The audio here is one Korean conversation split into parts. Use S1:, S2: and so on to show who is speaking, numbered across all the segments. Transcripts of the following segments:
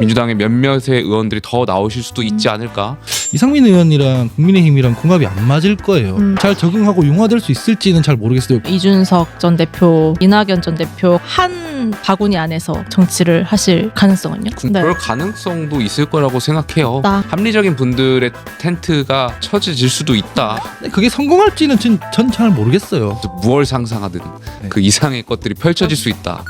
S1: 민주당의 몇몇의 의원들이 더 나오실 수도 있지 않을까.
S2: 이상민 의원이랑 국민의힘이랑 궁합이 안 맞을 거예요.
S3: 음.
S2: 잘 적응하고 융화될 수 있을지는 잘 모르겠어요.
S3: 이준석 전 대표, 이낙연 전 대표 한 바구니 안에서 정치를 하실 가능성은요?
S1: 그- 그럴 가능성도 있을 거라고 생각해요.
S3: 나.
S1: 합리적인 분들의 텐트가 쳐질 수도 있다.
S2: 근데 그게 성공할지는 전 잘 모르겠어요.
S1: 무얼 상상하든
S2: 네.
S1: 그 이상의 것들이 펼쳐질 수 있다.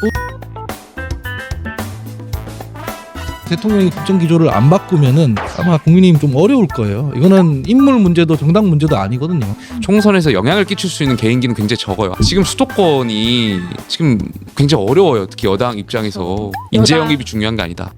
S2: 대통령이 국정 기조를 안 바꾸면은 아마 국민의힘 좀 어려울 거예요. 이거는 인물 문제도 정당 문제도 아니거든요.
S1: 총선에서 영향을 끼칠 수 있는 개인기는 굉장히 적어요. 지금 수도권이 지금 굉장히 어려워요. 특히 여당 입장에서 인재. 영입이 중요한 게 아니다.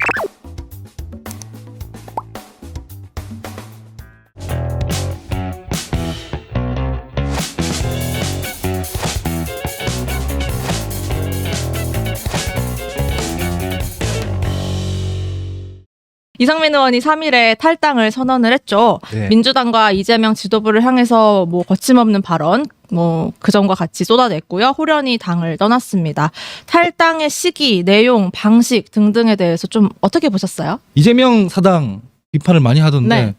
S3: 이상민 의원이 3일에 탈당을 선언을 했죠.
S2: 네.
S3: 민주당과 이재명 지도부를 향해서 뭐 거침없는 발언 뭐 그전과 같이 쏟아냈고요. 호련히 당을 떠났습니다. 탈당의 시기, 내용, 방식 등등에 대해서 좀 어떻게 보셨어요?
S2: 이재명 사당 비판을 많이 하던데
S3: 네.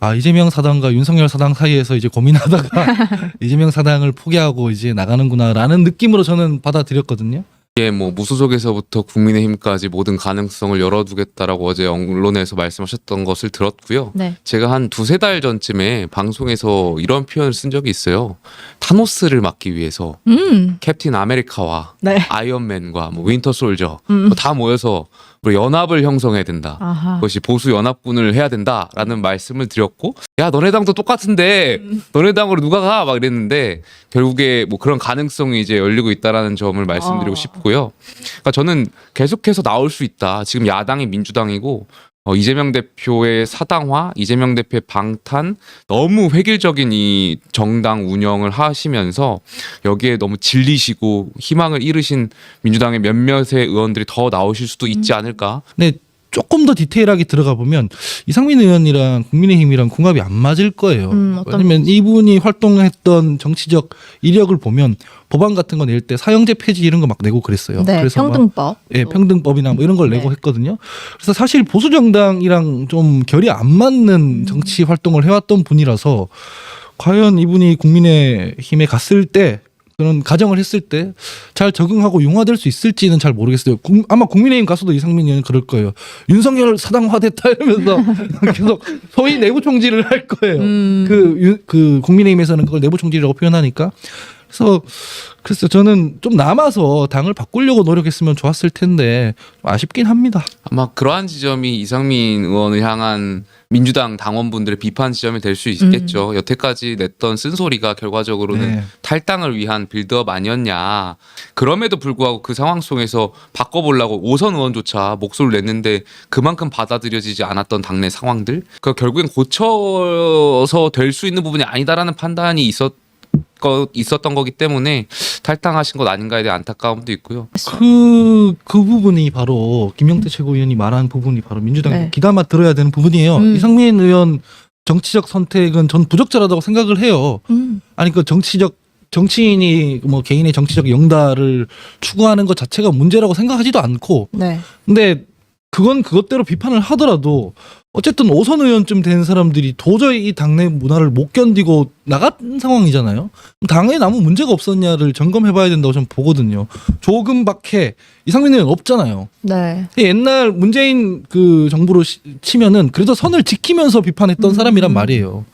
S2: 아 이재명 사당과 윤석열 사당 사이에서 이제 고민하다가 이재명 사당을 포기하고 이제 나가는구나라는 느낌으로 저는 받아들였거든요.
S1: 이게 뭐 무소속에서부터 국민의힘까지 모든 가능성을 열어두겠다라고 어제 언론에서 말씀하셨던 것을 들었고요.
S3: 네.
S1: 제가 한 두세 달 전쯤에 방송에서 이런 표현을 쓴 적이 있어요. 타노스를 막기 위해서
S3: 음.
S1: 캡틴 아메리카와
S3: 네.
S1: 아이언맨과 뭐 윈터 솔저
S3: 음.
S1: 뭐다 모여서 연합을 형성해야 된다.
S3: 아하.
S1: 그것이 보수 연합군을 해야 된다라는 말씀을 드렸고 야 너네 당도 똑같은데 너네 당으로 누가 가 막 이랬는데 결국에 뭐 그런 가능성이 이제 열리고 있다라는 점을 말씀드리고
S3: 어.
S1: 싶고요. 그러니까 저는 계속해서 나올 수 있다. 지금 야당이 민주당이고 어, 이재명 대표의 사당화, 이재명 대표의 방탄, 너무 획일적인 이 정당 운영을 하시면서 여기에 너무 질리시고 희망을 잃으신 민주당의 몇몇의 의원들이 더 나오실 수도 있지 않을까.
S2: 근데 조금 더 디테일하게 들어가 보면 이상민 의원이랑 국민의힘이랑 궁합이 안 맞을 거예요.
S3: 음,
S2: 왜냐면 이분이 활동했던 정치적 이력을 보면 법안 같은 거 낼 때 사형제 폐지 이런 거 막 내고 그랬어요.
S3: 네.
S2: 그래서 막
S3: 평등법.
S2: 예, 평등법이나 뭐 이런 걸 내고
S3: 네.
S2: 했거든요. 그래서 사실 보수 정당이랑 좀 결이 안 맞는 정치 활동을 해왔던 분이라서 과연 이분이 국민의힘에 갔을 때 그런 가정을 했을 때 잘 적응하고 융화될 수 있을지는 잘 모르겠어요. 국- 아마 국민의힘 가서도 이상민 의원 그럴 거예요. 윤석열 사당화됐다 이러면서 계속 소위 내부 총질을 할 거예요.
S3: 음.
S2: 그, 유- 그 국민의힘에서는 그걸 내부 총질이라고 표현하니까 그래서 글쎄 저는 좀 남아서 당을 바꾸려고 노력했으면 좋았을 텐데 좀 아쉽긴 합니다.
S1: 아마 그러한 지점이 이상민 의원을 향한 민주당 당원분들의 비판 지점이 될 수 있겠죠. 여태까지 냈던 쓴소리가 결과적으로는
S2: 네.
S1: 탈당을 위한 빌드업 아니었냐. 그럼에도 불구하고 그 상황 속에서 바꿔보려고 오선 의원조차 목소리를 냈는데 그만큼 받아들여지지 않았던 당내 상황들. 그 결국엔 고쳐서 될 수 있는 부분이 아니다라는 판단이 있었. 거 있었던 거기 때문에 탈당하신 것 아닌가에 대한 안타까움도 있고요.
S2: 그, 그 부분이 바로 김영태 최고위원이 말한 부분이 바로 민주당이
S3: 네.
S2: 기담아 들어야 되는 부분이에요.
S3: 음.
S2: 이상민 의원 정치적 선택은 전 부적절하다고 생각을 해요.
S3: 음.
S2: 아니 그 정치적 정치인이 뭐 개인의 정치적 영달을 추구하는 것 자체가 문제라고 생각하지도 않고
S3: 네.
S2: 근데 그건 그것대로 비판을 하더라도 어쨌든 오선 의원쯤 된 사람들이 도저히 이 당내 문화를 못 견디고 나간 상황이잖아요. 당에 아무 문제가 없었냐를 점검해봐야 된다고 저는 보거든요. 조금 밖에 이상민 의원 없잖아요.
S3: 네.
S2: 옛날 문재인 그 정부로 시- 치면은 그래도 선을 지키면서 비판했던
S3: 음.
S2: 사람이란 말이에요.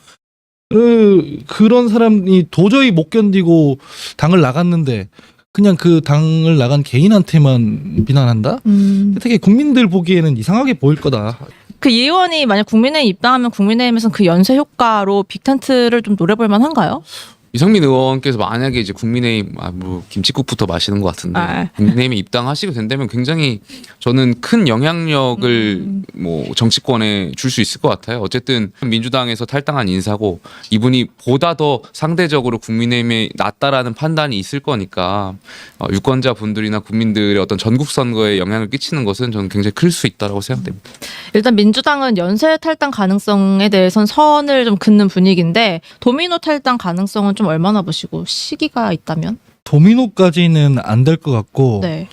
S2: 그, 그런 사람이 도저히 못 견디고 당을 나갔는데 그냥 그 당을 나간 개인한테만 비난한다?
S3: 음.
S2: 되게 국민들 보기에는 이상하게 보일 거다.
S3: 그이 의원이 만약 국민의힘 입당하면 국민의힘에서는 그 연쇄 효과로 빅텐트를 좀 노려볼 만한가요?
S1: 이상민 의원께서 만약에 이제 국민의힘 아, 뭐 김치국부터 마시는 것 같은데
S3: 아.
S1: 국민의힘에 입당하시게 된다면 굉장히 저는 큰 영향력을
S3: 음.
S1: 뭐 정치권에 줄 수 있을 것 같아요. 어쨌든 민주당에서 탈당한 인사고 이분이 보다 더 상대적으로 국민의힘에 낫다라는 판단이 있을 거니까 어, 유권자 분들이나 국민들의 어떤 전국 선거에 영향을 끼치는 것은 저는 굉장히 클 수 있다라고 생각됩니다.
S3: 일단 민주당은 연쇄 탈당 가능성에 대해선 선을 좀 긋는 분위기인데 도미노 탈당 가능성은 좀 얼마나 보시고 시기가 있다면?
S2: 도미노까지는 안 될 것 같고
S3: 네.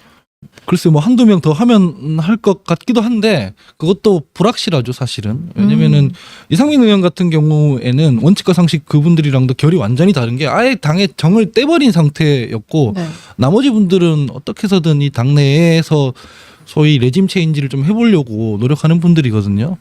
S2: 글쎄 뭐 한두 명 더 하면 할 것 같기도 한데 그것도 불확실하죠 사실은 왜냐면은
S3: 음.
S2: 이상민 의원 같은 경우에는 원칙과 상식 그분들이랑도 결이 완전히 다른 게 아예 당에 정을 떼버린 상태였고
S3: 네.
S2: 나머지 분들은 어떻게 해서든 이 당내에서 소위 레짐 체인지를 좀 해보려고 노력하는 분들이거든요.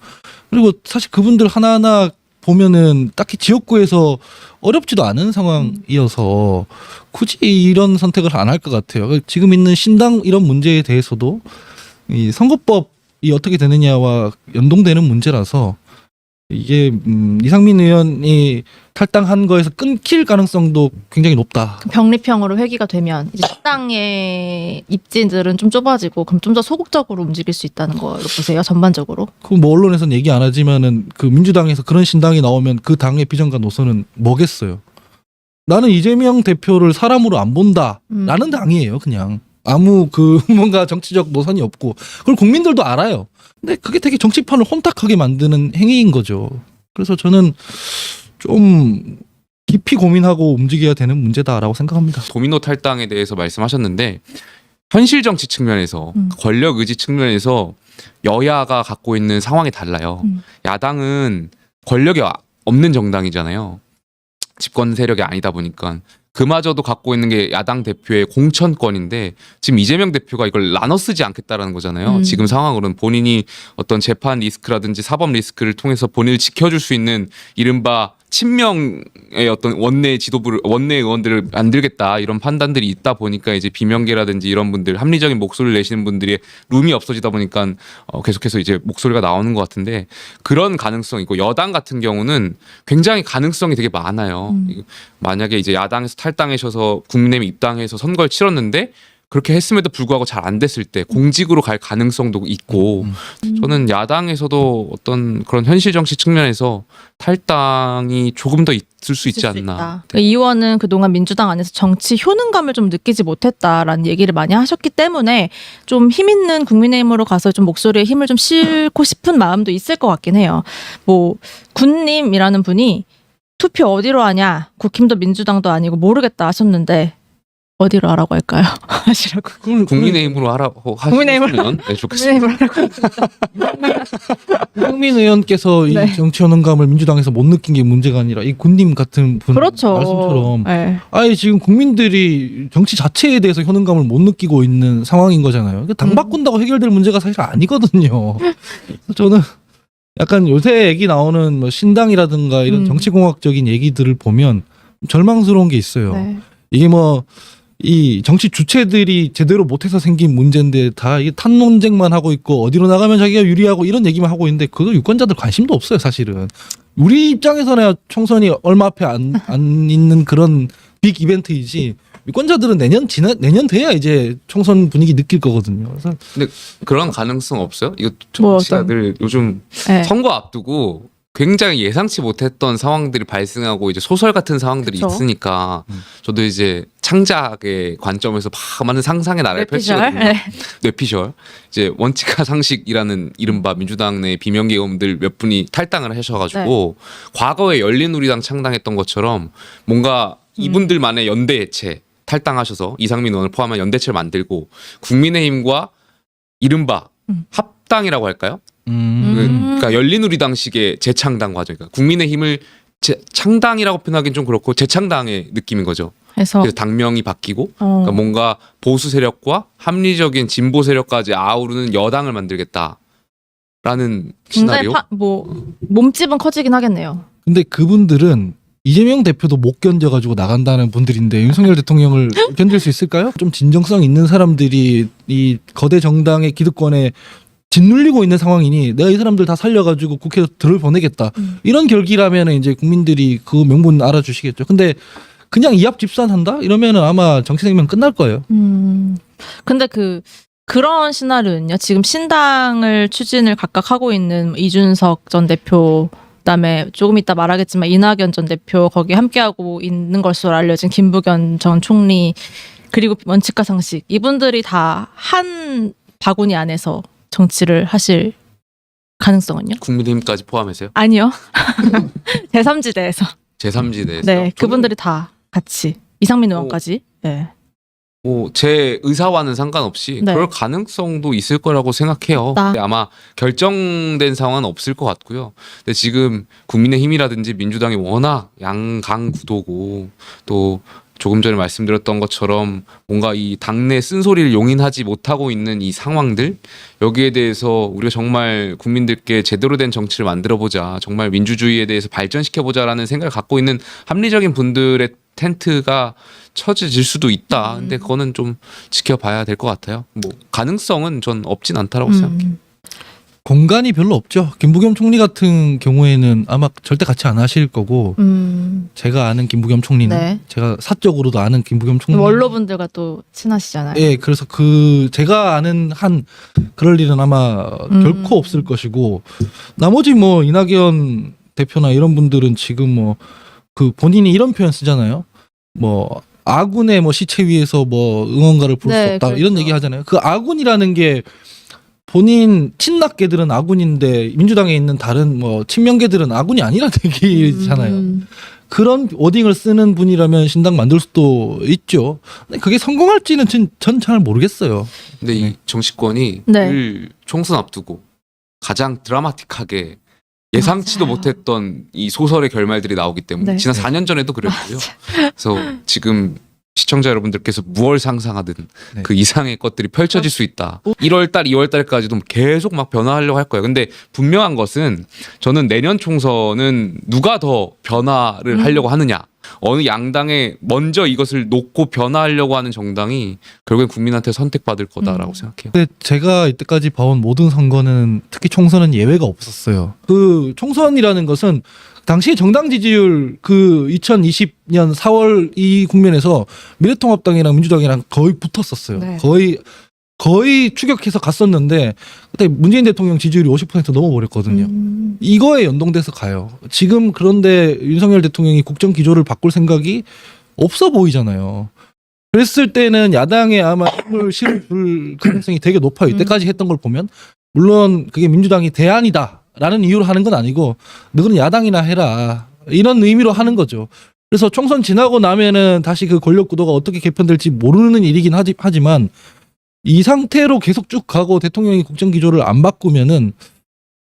S2: 그리고 사실 그분들 하나하나 보면은 딱히 지역구에서 어렵지도 않은 상황이어서 굳이 이런 선택을 안 할 것 같아요. 지금 있는 신당 이런 문제에 대해서도 이 선거법이 어떻게 되느냐와 연동되는 문제라서 이게 음, 이상민 의원이 탈당한 거에서 끊길 가능성도 굉장히 높다.
S3: 병립형으로 회귀가 되면 이제 식당의 입지들은 좀 좁아지고 그럼 좀 더 소극적으로 움직일 수 있다는 걸로 보세요 전반적으로.
S2: 그 뭐 언론에서는 얘기 안 하지만은 그 민주당에서 그런 신당이 나오면 그 당의 비전과 노선은 뭐겠어요? 나는 이재명 대표를 사람으로 안 본다라는
S3: 음.
S2: 당이에요, 그냥. 아무 그 뭔가 정치적 노선이 없고 그걸 국민들도 알아요. 근데 그게 되게 정치판을 혼탁하게 만드는 행위인 거죠. 그래서 저는 좀 깊이 고민하고 움직여야 되는 문제다라고 생각합니다.
S1: 도미노 탈당에 대해서 말씀하셨는데 현실 정치 측면에서
S3: 음.
S1: 권력 의지 측면에서 여야가 갖고 있는 상황이 달라요.
S3: 음.
S1: 야당은 권력이 아- 없는 정당이잖아요. 집권 세력이 아니다 보니까 그마저도 갖고 있는 게 야당 대표의 공천권인데 지금 이재명 대표가 이걸 나눠 쓰지 않겠다라는 거잖아요.
S3: 음.
S1: 지금 상황으로는 본인이 어떤 재판 리스크라든지 사법 리스크를 통해서 본인을 지켜줄 수 있는 이른바 친명의 어떤 원내 지도부를 원내 의원들을 만들겠다 이런 판단들이 있다 보니까 이제 비명계라든지 이런 분들 합리적인 목소리를 내시는 분들의 룸이 없어지다 보니까 어, 계속해서 이제 목소리가 나오는 것 같은데 그런 가능성이 있고 여당 같은 경우는 굉장히 가능성이 되게 많아요.
S3: 음.
S1: 만약에 이제 야당에서 탈당하셔서 국민의힘 입당해서 선거를 치렀는데 그렇게 했음에도 불구하고 잘 안 됐을 때 공직으로 갈 가능성도 있고
S3: 음.
S1: 저는 야당에서도 어떤 그런 현실 정치 측면에서 탈당이 조금 더 있을 수 있지
S3: 있을 수
S1: 않나.
S3: 있다. 그이 의원은 그동안 민주당 안에서 정치 효능감을 좀 느끼지 못했다라는 얘기를 많이 하셨기 때문에 좀 힘 있는 국민의힘으로 가서 좀 목소리에 힘을 좀 싣고 싶은 마음도 있을 것 같긴 해요. 뭐 군님이라는 분이 투표 어디로 하냐? 국힘도 민주당도 아니고 모르겠다 하셨는데 어디로 하라고 할까요? 하시라고.
S2: 그걸
S1: 국민의힘으로 하라고
S3: 국민의힘으로.
S1: 하시면 네, 좋겠습니다.
S3: 하라고.
S2: 황민 의원께서
S3: 네.
S2: 이 정치 현응감을 민주당에서 못 느낀 게 문제가 아니라 이 군님 같은 분
S3: 그렇죠.
S2: 말씀처럼
S3: 네.
S2: 아예 지금 국민들이 정치 자체에 대해서 현응감을 못 느끼고 있는 상황인 거잖아요. 그러니까 당
S3: 음.
S2: 바꾼다고 해결될 문제가 사실 아니거든요. 그래서 저는 약간 요새 얘기 나오는 뭐 신당이라든가 이런
S3: 음.
S2: 정치공학적인 얘기들을 보면 절망스러운 게 있어요.
S3: 네.
S2: 이게 뭐 이 정치 주체들이 제대로 못해서 생긴 문제인데 다 이게 탄 논쟁만 하고 있고 어디로 나가면 자기가 유리하고 이런 얘기만 하고 있는데 그거 유권자들 관심도 없어요 사실은 우리 입장에서는 총선이 얼마 앞에 안, 안 있는 그런 빅 이벤트이지 유권자들은 내년 지나 내년 돼야 이제 총선 분위기 느낄 거거든요 그래서
S1: 그런 가능성 없어요? 이거
S3: 뭐
S1: 정치가들 요즘
S3: 네.
S1: 선거 앞두고 굉장히 예상치 못했던 상황들이 발생하고 이제 소설 같은 상황들이
S3: 그쵸.
S1: 있으니까
S2: 음.
S1: 저도 이제 창작의 관점에서 막 많은 상상의 나라를. 펼치거든요.
S3: 네.
S1: 뇌피셜 이제 원칙과 상식이라는 이른바 민주당 내 비명계 의원들 몇 분이 탈당을 하셔가지고 과거에 열린우리당 창당했던 것처럼 뭔가
S3: 음.
S1: 이분들만의 연대 해체 탈당하셔서 이상민 의원을 포함한 연대체를 만들고 국민의힘과 이른바
S3: 음.
S1: 합당이라고 할까요?
S2: 음.
S1: 그-
S3: 음.
S1: 그러니까 열린우리당식의 재창당 과정이니까 국민의힘을 재, 창당이라고 표현하기는 좀 그렇고 재창당의 느낌인 거죠.
S3: 그래서
S1: 그래서 당명이 바뀌고
S3: 어,
S1: 그러니까 뭔가 보수 세력과 합리적인 진보 세력까지 아우르는 여당을 만들겠다라는
S3: 굉장히
S1: 시나리오.
S3: 파, 뭐 몸집은 커지긴 하겠네요.
S2: 근데 그분들은 이재명 대표도 못 견뎌가지고 나간다는 분들인데 윤석열 대통령을 견딜 수 있을까요? 좀 진정성 있는 사람들이 이 거대 정당의 기득권에 짓눌리고 있는 상황이니 내가 이 사람들 다 살려가지고 국회에 들어보내겠다
S3: 음.
S2: 이런 결기라면 이제 국민들이 그 명분 알아주시겠죠. 근데 그냥 이합 집산한다 이러면은 아마 정치 생명 끝날 거예요.
S3: 음. 근데 그 그런 시나리오는요. 지금 신당을 추진을 각각 하고 있는 이준석 전 대표 그다음에 조금 이따 말하겠지만 이낙연 전 대표 거기 함께하고 있는 것으로 알려진 김부겸 전 총리 그리고 원칙과 상식 이분들이 다 한 바구니 안에서 정치를 하실 가능성은요?
S1: 국민의힘까지 포함해서요.
S3: 아니요. 제3지대에서.
S1: 제3지대에서.
S3: 네, 그분들이 다 같이 이상민 의원까지. 네.
S1: 뭐제 의사와는 상관없이
S3: 네.
S1: 그럴 가능성도 있을 거라고 생각해요. 근데 아마 결정된 상황은 없을 것 같고요. 근데 지금 국민의힘이라든지 민주당이 워낙 양강 구도고 또 조금 전에 말씀드렸던 것처럼 뭔가 이 당내 쓴소리를 용인하지 못하고 있는 이 상황들 여기에 대해서 우리가 정말 국민들께 제대로 된 정치를 만들어 보자 정말 민주주의에 대해서 발전시켜 보자라는 생각을 갖고 있는 합리적인 분들의 텐트가 쳐질 수도 있다. 근데 그거는 좀 지켜봐야 될 것 같아요. 뭐 가능성은 전 없진 않다라고 생각해요.
S3: 음.
S2: 공간이 별로 없죠. 김부겸 총리 같은 경우에는 아마 절대 같이 안 하실 거고
S3: 음.
S2: 제가 아는 김부겸 총리는
S3: 네.
S2: 제가 사적으로도 아는 김부겸 총리
S3: 원로분들과 또 친하시잖아요.
S2: 예, 그래서 그 제가 아는 한 그럴 일은 아마
S3: 음.
S2: 결코 없을 것이고 나머지 뭐 이낙연 대표나 이런 분들은 지금 뭐 그 본인이 이런 표현 쓰잖아요. 뭐 아군의 뭐 시체 위에서 뭐 응원가를 부를
S3: 네,
S2: 수 없다
S3: 그렇죠.
S2: 이런 얘기 하잖아요. 그 아군이라는 게 본인 친낙계들은 아군인데 민주당에 있는 다른 뭐 친명계들은 아군이 아니라는 얘기잖아요.
S3: 음.
S2: 그런 워딩을 쓰는 분이라면 신당 만들 수도 있죠. 근데 그게 성공할지는 전 잘 모르겠어요.
S1: 근데 이 정치권이
S3: 네.
S1: 늘 총선 앞두고 가장 드라마틱하게 예상치도
S3: 맞아요.
S1: 못했던 이 소설의 결말들이 나오기 때문에
S3: 네.
S1: 지난 4년 전에도 그랬고요. 그래서 지금 시청자 여러분들께서 무얼 상상하든
S2: 네.
S1: 그 이상의 것들이 펼쳐질 수 있다. 1월 달, 2월 달까지도 계속 막 변화하려고 할 거예요. 근데 분명한 것은 저는 내년 총선은 누가 더 변화를
S3: 음.
S1: 하려고 하느냐. 어느 양당에 먼저 이것을 놓고 변화하려고 하는 정당이 결국엔 국민한테 선택받을 거다라고
S3: 음.
S1: 생각해요.
S2: 근데 제가 이때까지 봐온 모든 선거는 특히 총선은 예외가 없었어요. 그 총선이라는 것은 당시 정당 지지율 그 2020년 4월 이 국면에서 미래통합당이랑 민주당이랑 거의 붙었었어요.
S3: 네.
S2: 거의 거의 추격해서 갔었는데 그때 문재인 대통령 지지율이 50% 넘어버렸거든요.
S3: 음.
S2: 이거에 연동돼서 가요. 지금 그런데 윤석열 대통령이 국정 기조를 바꿀 생각이 없어 보이잖아요. 그랬을 때는 야당에 아마 힘을 실을 가능성이 되게 높아요. 이때까지 했던 걸 보면 물론 그게 민주당이 대안이다라는 이유로 하는 건 아니고 너는 야당이나 해라 이런 의미로 하는 거죠. 그래서 총선 지나고 나면은 다시 그 권력 구도가 어떻게 개편될지 모르는 일이긴 하지, 하지만 이 상태로 계속 쭉 가고 대통령이 국정 기조를 안 바꾸면은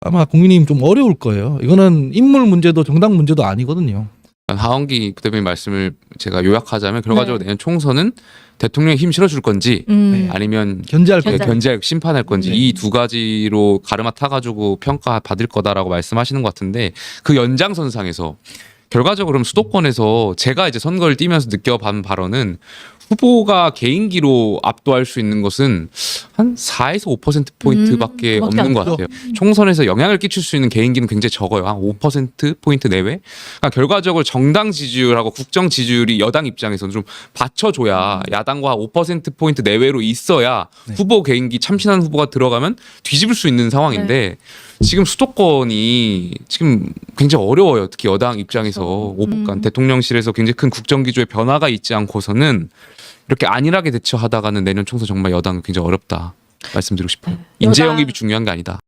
S2: 아마 국민의힘 좀 어려울 거예요. 이거는 인물 문제도 정당 문제도 아니거든요.
S1: 하원기 대표님 말씀을 제가 요약하자면 결과적으로
S3: 네.
S1: 내년 총선은 대통령이 힘 실어줄 건지
S3: 음.
S2: 네.
S1: 아니면
S2: 견제할
S1: 그
S2: 거예요.
S3: 견제.
S1: 견제 심판할 건지
S2: 네.
S1: 이두 가지로 가르마 타가지고 평가 받을 거다라고 말씀하시는 것 같은데 그 연장선상에서 결과적으로 그럼 수도권에서 제가 이제 선거를 뛰면서 느껴본 발언은 후보가 개인기로 압도할 수 있는 것은 한 4에서 5% 포인트밖에
S3: 음,
S1: 없는 것 같아요. 총선에서 영향을 끼칠 수 있는 개인기는 굉장히 적어요. 한 5% 포인트 내외. 그러니까 결과적으로 정당 지지율하고 국정 지지율이 여당 입장에서는 좀 받쳐줘야 야당과 5% 포인트 내외로 있어야
S2: 네.
S1: 후보 개인기 참신한 후보가 들어가면 뒤집을 수 있는 상황인데 지금 수도권이 지금 굉장히 어려워요. 특히 여당 입장에서
S3: 그렇죠.
S1: 오- 그러니까
S3: 음.
S1: 대통령실에서 굉장히 큰 국정 기조에 변화가 있지 않고서는 이렇게 안일하게 대처하다가는 내년 총선 정말 여당은 굉장히 어렵다 말씀드리고 싶어요. 인재
S3: 여당-
S1: 영입이 중요한 게 아니다.